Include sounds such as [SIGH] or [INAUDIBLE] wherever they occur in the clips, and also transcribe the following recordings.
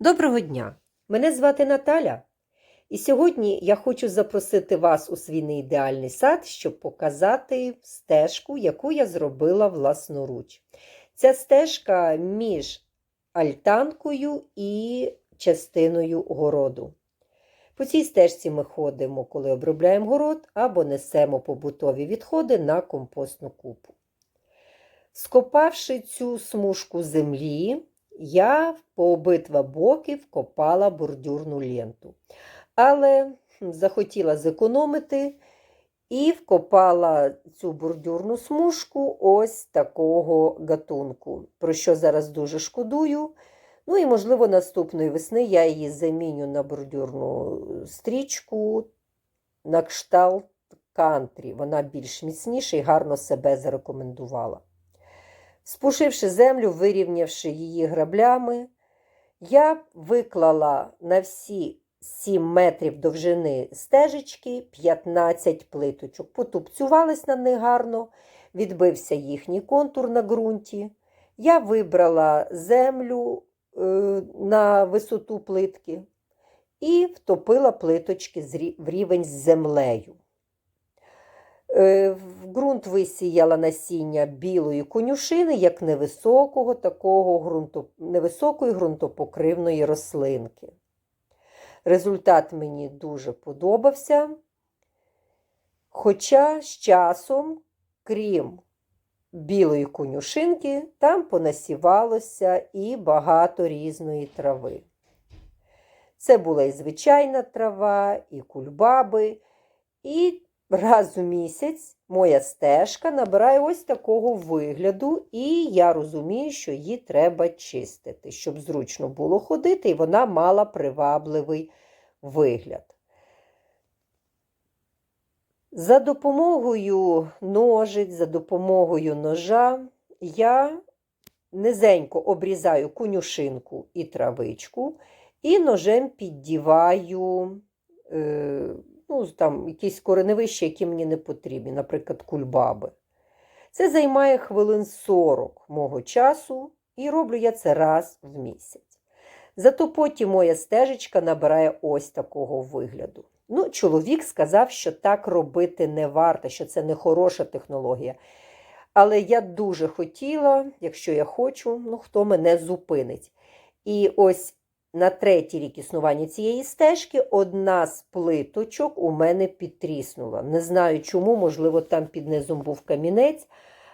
Доброго дня! Мене звати Наталя. І сьогодні я хочу запросити вас у свій неідеальний сад, щоб показати стежку, яку я зробила власноруч. Ця стежка між альтанкою і частиною городу. По цій стежці ми ходимо, коли обробляємо город, або несемо побутові відходи на компостну купу. Скопавши цю смужку землі, я по обидва боки вкопала бордюрну ленту. Але захотіла зекономити і вкопала цю бордюрну смужку ось такого гатунку, про що зараз дуже шкодую. Ну і, можливо, наступної весни я її заміню на бордюрну стрічку на кшталт кантрі. Вона більш міцніша і гарно себе зарекомендувала. Спушивши землю, вирівнявши її граблями, я виклала на всі 7 метрів довжини стежечки 15 плиточок. Потупцювались на них гарно, відбився їхній контур на ґрунті. Я вибрала землю е, на висоту плитки і втопила плиточки в рівень з землею. В ґрунт висіяла насіння білої конюшини, як невисокого, такого ґрунто... невисокої ґрунтопокривної рослинки. Результат мені дуже подобався. Хоча з часом, крім білої конюшинки, там понасівалося і багато різної трави. Це була і звичайна трава, і кульбаби, і раз у місяць моя стежка набирає ось такого вигляду, і я розумію, що її треба чистити, щоб зручно було ходити, і вона мала привабливий вигляд. За допомогою ножиць, за допомогою ножа я низенько обрізаю конюшинку і травичку, і ножем піддіваю. Е ну, там якісь кореневища, які мені не потрібні, наприклад, кульбаби. Це займає хвилин 40 мого часу, і роблю я це раз в місяць. Зато потім моя стежечка набирає ось такого вигляду. Ну, Чоловік сказав, що так робити не варто, що це не хороша технологія. Але я дуже хотіла, якщо я хочу, ну хто мене зупинить. І ось на третій рік існування цієї стежки одна з плиточок у мене підтріснула. Не знаю чому, можливо, там під низом був камінець.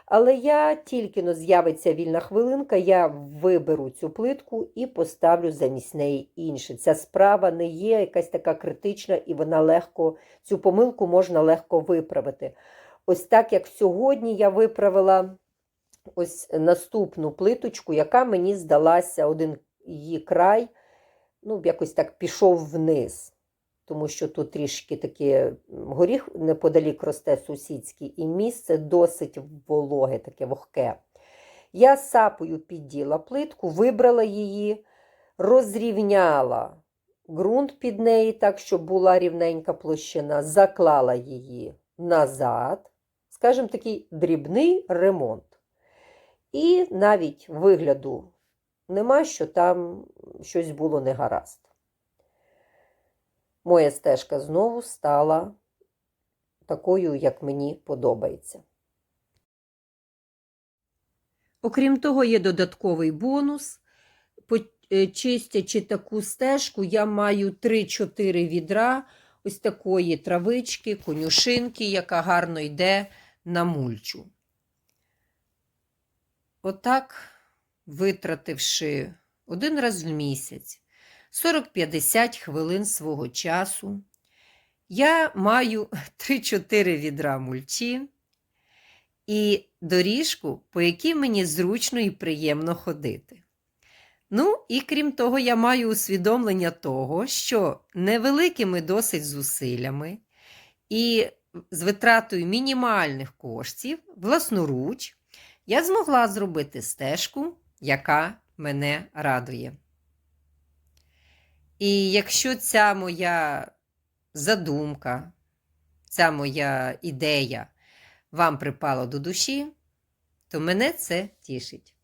Але я тільки но з'явиться вільна хвилинка, я виберу цю плитку і поставлю замість неї інше. Ця справа не є якась така критична, і вона легко, цю помилку можна легко виправити. Ось так як сьогодні я виправила ось наступну плиточку, яка мені здалася один її край ну, якось так пішов вниз, тому що тут трішки таке горіх неподалік росте сусідський, і місце досить вологе, таке вогке. Я сапою підділа плитку, вибрала її, розрівняла ґрунт під неї, так, щоб була рівненька площина, заклала її назад, скажімо, такий дрібний ремонт. І навіть вигляду нема, що там щось було негаразд. Моя стежка знову стала такою, як мені подобається. Окрім того, є додатковий бонус. Е, чистячи таку стежку, я маю 3-4 відра ось такої травички, конюшинки, яка гарно йде на мульчу. Отак витративши один раз в місяць 40-50 хвилин свого часу, я маю [LAUGHS] 3-4 відра мульчі і доріжку, по якій мені зручно і приємно ходити. Ну, і крім того, я маю усвідомлення того, що невеликими досить зусиллями і з витратою мінімальних коштів, власноруч, я змогла зробити стежку яка мене радує. І якщо ця моя задумка, ця моя ідея вам припала до душі, то мене це тішить.